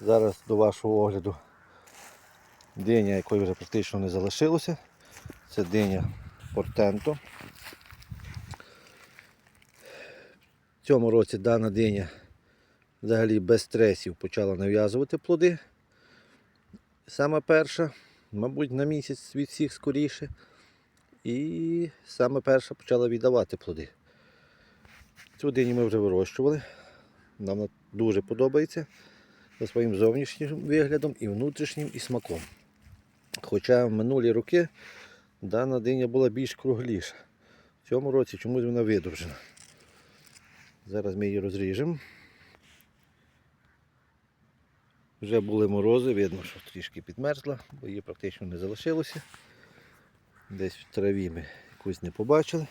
Зараз до вашого огляду диня, якої вже практично не залишилося. Це диня Портенто. В цьому році дана диня взагалі без стресів почала нав'язувати плоди. Саме перша, мабуть, на місяць від всіх скоріше. І саме перша почала віддавати плоди. Цю диню ми вже вирощували. Нам вона дуже подобається за своїм зовнішнім виглядом і внутрішнім, і смаком. Хоча в минулі роки дана диня була більш кругліша. В цьому році чомусь вона видовжена. Зараз ми її розріжемо. Вже були морози, видно, що трішки підмерзла, бо її практично не залишилося. Десь в траві ми якусь не побачили.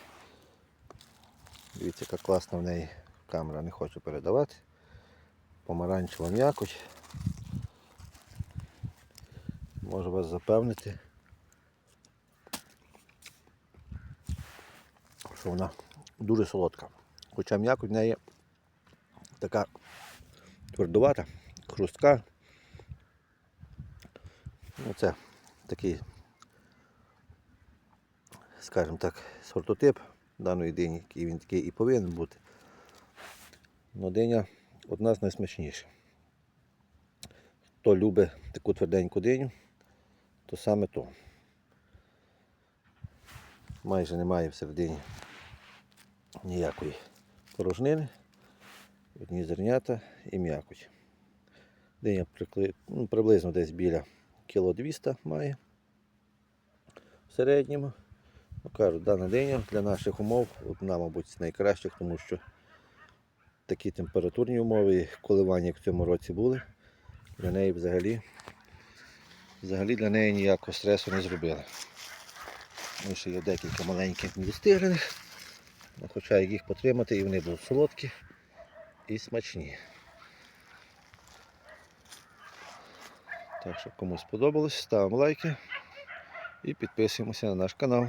Дивіться, яка класна в неї камера не хоче передавати. Помаранчева м'якоть. Можу вас запевнити, що вона дуже солодка. Хоча м'якоть в неї така твердувата, хрустка. Ну, це такий, скажімо так, сортотип даної дині, який він такий і повинен бути. Но диня одна з найсмачніших. Хто любить таку тверденьку диню, то саме то. Майже немає всередині ніякої порожнини, одні зернята і м'якоть. Диня ну, приблизно десь біля кіло 200 має в середньому. Ну, дана диня для наших умов одна, мабуть, з найкращих, тому що такі температурні умови коливання, в цьому році були, для неї взагалі, взагалі для неї ніякого стресу не зробили. Ну, ще є декілька маленьких недостиглених, ну, хоча їх потримати, і вони будуть солодкі і смачні. Так що комусь сподобалось, ставимо лайки і підписуємося на наш канал.